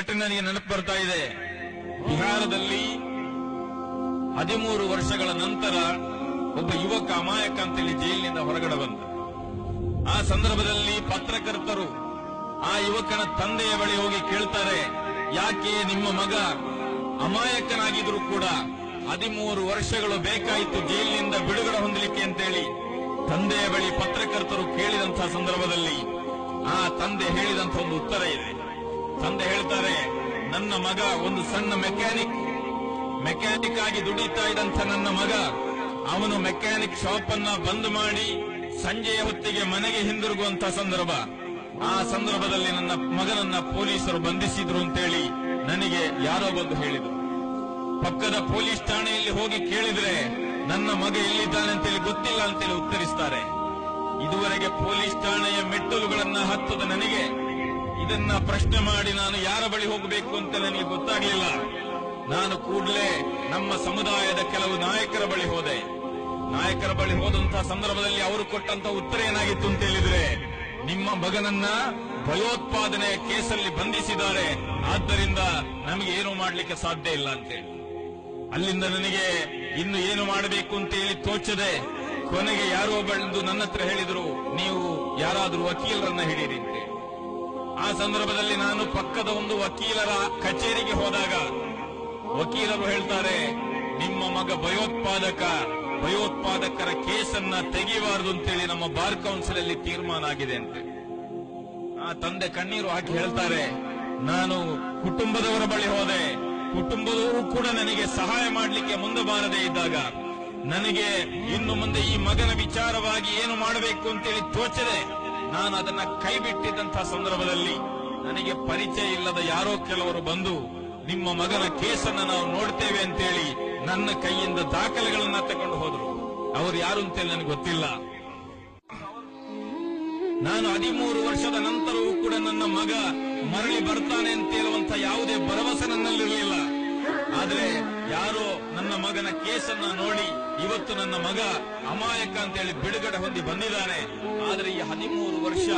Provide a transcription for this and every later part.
ಘಟನೆ ನನಗೆ ನೆನಪು ಬರ್ತಾ ಇದೆ. ಬಿಹಾರದಲ್ಲಿ ಹದಿಮೂರು ವರ್ಷಗಳ ನಂತರ ಒಬ್ಬ ಯುವಕ ಅಮಾಯಕ ಅಂತೇಳಿ ಜೈಲಿನಿಂದ ಹೊರಗಡೆ ಬಂದ. ಆ ಸಂದರ್ಭದಲ್ಲಿ ಪತ್ರಕರ್ತರು ಆ ಯುವಕನ ತಂದೆಯ ಬಳಿ ಹೋಗಿ ಕೇಳ್ತಾರೆ, ಯಾಕೆ ನಿಮ್ಮ ಮಗ ಅಮಾಯಕನಾಗಿದ್ರು ಕೂಡ ಹದಿಮೂರು ವರ್ಷಗಳು ಬೇಕಾಯಿತು ಜೈಲಿನಿಂದ ಬಿಡುಗಡೆ ಹೊಂದಲಿಕ್ಕೆ ಅಂತೇಳಿ? ತಂದೆಯ ಬಳಿ ಪತ್ರಕರ್ತರು ಕೇಳಿದಂತಹ ಸಂದರ್ಭದಲ್ಲಿ ಆ ತಂದೆ ಹೇಳಿದಂತಹ ಒಂದು ಉತ್ತರ ಇದೆ. ತಂದೆ ನನ್ನ ಮಗ ಒಂದು ಸಣ್ಣ ಮೆಕ್ಯಾನಿಕ್. ಮೆಕ್ಯಾನಿಕ್ ಆಗಿ ದುಡಿತಾ ಇದ್ದಂತ ನನ್ನ ಮಗ, ಅವನು ಮೆಕ್ಯಾನಿಕ್ ಶಾಪ್ ಅನ್ನ ಬಂದ್ ಮಾಡಿ ಸಂಜೆಯ ಹೊತ್ತಿಗೆ ಮನೆಗೆ ಹಿಂದಿರುಗುವಂತಹ ಸಂದರ್ಭ. ಆ ಸಂದರ್ಭದಲ್ಲಿ ನನ್ನ ಮಗನನ್ನ ಪೊಲೀಸರು ಬಂಧಿಸಿದ್ರು ಅಂತೇಳಿ ನನಗೆ ಯಾರೋ ಬಂದು ಹೇಳಿದರು. ಪಕ್ಕದ ಪೊಲೀಸ್ ಠಾಣೆಯಲ್ಲಿ ಹೋಗಿ ಕೇಳಿದ್ರೆ ನನ್ನ ಮಗ ಎಲ್ಲಿದ್ದಾನೆ ಅಂತೇಳಿ ಗೊತ್ತಿಲ್ಲ ಅಂತೇಳಿ ಉತ್ತರಿಸ್ತಾರೆ. ಇದುವರೆಗೆ ಪೊಲೀಸ್ ಠಾಣೆಯ ಮೆಟ್ಟಲುಗಳನ್ನ ಹತ್ತದ ನನಗೆ ಇದನ್ನ ಪ್ರಶ್ನೆ ಮಾಡಿ ನಾನು ಯಾರ ಬಳಿ ಹೋಗಬೇಕು ಅಂತ ನನಗೆ ಗೊತ್ತಾಗ್ಲಿಲ್ಲ. ನಾನು ಕೂಡಲೇ ನಮ್ಮ ಸಮುದಾಯದ ಕೆಲವು ನಾಯಕರ ಬಳಿ ಹೋದೆ. ನಾಯಕರ ಬಳಿ ಹೋದಂತಹ ಸಂದರ್ಭದಲ್ಲಿ ಅವರು ಕೊಟ್ಟಂತ ಉತ್ತರ ಏನಾಗಿತ್ತು ಅಂತ ಹೇಳಿದ್ರೆ, ನಿಮ್ಮ ಮಗನನ್ನ ಭಯೋತ್ಪಾದನೆ ಕೇಸಲ್ಲಿ ಬಂಧಿಸಿದ್ದಾರೆ, ಆದ್ದರಿಂದ ನಮಗೆ ಏನು ಮಾಡ್ಲಿಕ್ಕೆ ಸಾಧ್ಯ ಇಲ್ಲ ಅಂತೇಳಿ ಅಲ್ಲಿಂದ ನನಗೆ ಇನ್ನು ಏನು ಮಾಡಬೇಕು ಅಂತ ಹೇಳಿ ತೋಚದೆ, ಕೊನೆಗೆ ಯಾರೋ ಬಂದು ನನ್ನ ಹತ್ರ ಹೇಳಿದ್ರು, ನೀವು ಯಾರಾದ್ರೂ ವಕೀಲರನ್ನ ಹಿಡೀರಿ ಅಂತೇಳಿ ಆ ಸಂದರ್ಭದಲ್ಲಿ ನಾನು ಪಕ್ಕದ ಒಂದು ವಕೀಲರ ಕಚೇರಿಗೆ ಹೋದಾಗ ವಕೀಲರು ಹೇಳ್ತಾರೆ, ನಿಮ್ಮ ಮಗ ಭಯೋತ್ಪಾದಕ, ಭಯೋತ್ಪಾದಕರ ಕೇಸನ್ನ ತೆಗೆಯಬಾರದು ಅಂತೇಳಿ ನಮ್ಮ ಬಾರ್ ಕೌನ್ಸಿಲ್ ಅಲ್ಲಿ ತೀರ್ಮಾನ ಆಗಿದೆ ಅಂತ. ಆ ತಂದೆ ಕಣ್ಣೀರು ಹಾಕಿ ಹೇಳ್ತಾರೆ, ನಾನು ಕುಟುಂಬದವರ ಬಳಿ ಹೋದೆ, ಕುಟುಂಬದವರು ಕೂಡ ನನಗೆ ಸಹಾಯ ಮಾಡಲಿಕ್ಕೆ ಮುಂದೆ ಬಾರದೇ ಇದ್ದಾಗ ನನಗೆ ಇನ್ನು ಮುಂದೆ ಈ ಮಗನ ವಿಚಾರವಾಗಿ ಏನು ಮಾಡಬೇಕು ಅಂತೇಳಿ ತೋಚದೆ ನಾನು ಅದನ್ನ ಕೈ ಬಿಟ್ಟಿದ್ದಂತಹ ಸಂದರ್ಭದಲ್ಲಿ ನನಗೆ ಪರಿಚಯ ಇಲ್ಲದ ಯಾರೋ ಕೆಲವರು ಬಂದು ನಿಮ್ಮ ಮಗನ ಕೇಸನ್ನ ನಾವು ನೋಡ್ತೇವೆ ಅಂತೇಳಿ ನನ್ನ ಕೈಯಿಂದ ದಾಖಲೆಗಳನ್ನ ತಕೊಂಡು ಹೋದ್ರು. ಅವರು ಯಾರು ಅಂತೇಳಿ ನನಗೆ ಗೊತ್ತಿಲ್ಲ. ನಾನು ಹದಿಮೂರು ವರ್ಷದ ನಂತರವೂ ಕೂಡ ನನ್ನ ಮಗ ಮರಳಿ ಬರ್ತಾನೆ ಅಂತ ಹೇಳುವಂತ ಯಾವುದೇ ಭರವಸೆ ನನ್ನಲ್ಲಿರಲಿಲ್ಲ. ಆದ್ರೆ ಯಾರೋ ನನ್ನ ಮಗನ ಕೇಸನ್ನ ನೋಡಿ ಇವತ್ತು ನನ್ನ ಮಗ ಅಮಾಯಕ ಅಂತೇಳಿ ಬಿಡುಗಡೆ ಹೊಂದಿ ಬಂದಿದ್ದಾನೆ. ಆದ್ರೆ ಈ ಹದಿಮೂರು ವರ್ಷ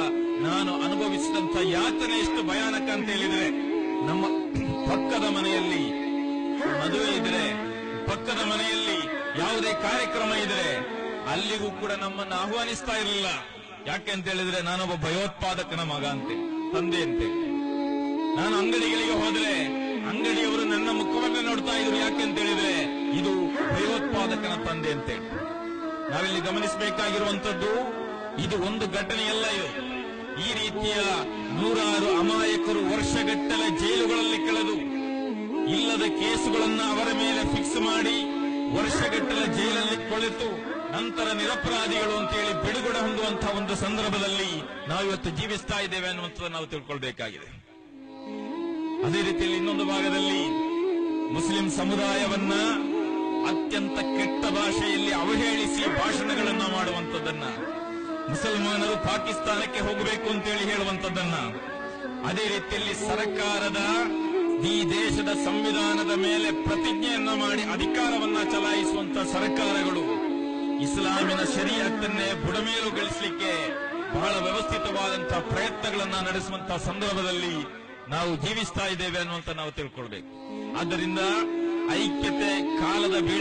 ನಾನು ಅನುಭವಿಸಿದಂತ ಯಾತನೆ ಎಷ್ಟು ಭಯಾನಕ ಅಂತ ಹೇಳಿದ್ರೆ, ನಮ್ಮ ಪಕ್ಕದ ಮನೆಯಲ್ಲಿ ಮದುವೆ ಇದ್ರೆ, ಪಕ್ಕದ ಮನೆಯಲ್ಲಿ ಯಾವುದೇ ಕಾರ್ಯಕ್ರಮ ಇದ್ರೆ, ಅಲ್ಲಿಗೂ ಕೂಡ ನಮ್ಮನ್ನು ಆಹ್ವಾನಿಸ್ತಾ ಇರಲಿಲ್ಲ. ಯಾಕೆ ಅಂತ ಹೇಳಿದ್ರೆ, ನಾನೊಬ್ಬ ಭಯೋತ್ಪಾದಕನ ಮಗ ಅಂತೆ, ತಂದೆ ಅಂತೆ. ನಾನು ಅಂಗಡಿಗಳಿಗೆ ಹೋದ್ರೆ, ಅಂಗಡಿಯವರು ನನ್ನ ಮುಖವನ್ನ ನೋಡ್ತಾ ಇದ್ರು. ಯಾಕೆ ಅಂತ ಹೇಳಿದ್ರೆ, ಇದು ಭಯೋತ್ಪಾದಕನ ತಂದೆ ಅಂತೇಳಿ ನಾವಿಲ್ಲಿ ಗಮನಿಸಬೇಕಾಗಿರುವಂತದ್ದು ಇದು ಒಂದು ಘಟನೆಯಲ್ಲ ಇದು. ಈ ರೀತಿಯ ನೂರಾರು ಅಮಾಯಕರು ವರ್ಷಗಟ್ಟಲೆ ಜೈಲುಗಳಲ್ಲಿ ಕಳೆದು, ಇಲ್ಲದ ಕೇಸುಗಳನ್ನ ಅವರ ಮೇಲೆ ಫಿಕ್ಸ್ ಮಾಡಿ ವರ್ಷಗಟ್ಟಲೆ ಜೈಲಲ್ಲಿ ಕೊಳೆತು ನಂತರ ನಿರಪರಾಧಿಗಳು ಅಂತೇಳಿ ಬಿಡುಗಡೆ ಹೊಂದುವಂತಹ ಒಂದು ಸಂದರ್ಭದಲ್ಲಿ ನಾವಿವತ್ತು ಜೀವಿಸ್ತಾ ಇದ್ದೇವೆ ಅನ್ನುವಂಥದ್ದು ನಾವು ತಿಳ್ಕೊಳ್ಬೇಕಾಗಿದೆ. ಅದೇ ರೀತಿಯಲ್ಲಿ ಇನ್ನೊಂದು ಭಾಗದಲ್ಲಿ ಮುಸ್ಲಿಂ ಸಮುದಾಯವನ್ನ ಅತ್ಯಂತ ಕೆಟ್ಟ ಭಾಷೆಯಲ್ಲಿ ಅವಹೇಳಿಸಿ ಭಾಷಣಗಳನ್ನ ಮಾಡುವಂತದ್ದನ್ನ ಮುಸಲ್ಮಾನರು ಪಾಕಿಸ್ತಾನಕ್ಕೆ ಹೋಗಬೇಕು ಅಂತೇಳಿ ಹೇಳುವಂತದ್ದನ್ನ ಅದೇ ರೀತಿಯಲ್ಲಿ ಸರ್ಕಾರದ ಈ ದೇಶದ ಸಂವಿಧಾನದ ಮೇಲೆ ಪ್ರತಿಜ್ಞೆಯನ್ನ ಮಾಡಿ ಅಧಿಕಾರವನ್ನ ಚಲಾಯಿಸುವಂತ ಸರ್ಕಾರಗಳು ಇಸ್ಲಾಮಿನ ಶರೀರತ್ತನ್ನೇ ಬುಡಮೇಲು ಗಳಿಸಲಿಕ್ಕೆ ಬಹಳ ವ್ಯವಸ್ಥಿತವಾದಂತಹ ಪ್ರಯತ್ನಗಳನ್ನ ನಡೆಸುವಂತ ಸಂದರ್ಭದಲ್ಲಿ ನಾವು ಜೀವಿಸ್ತಾ ಇದ್ದೇವೆ ಅನ್ನುವಂತ ನಾವು ತಿಳ್ಕೊಳ್ಬೇಕು. ಆದ್ದರಿಂದ ಐಕ್ಯತೆ ಕಾಲದ ಬೀಳ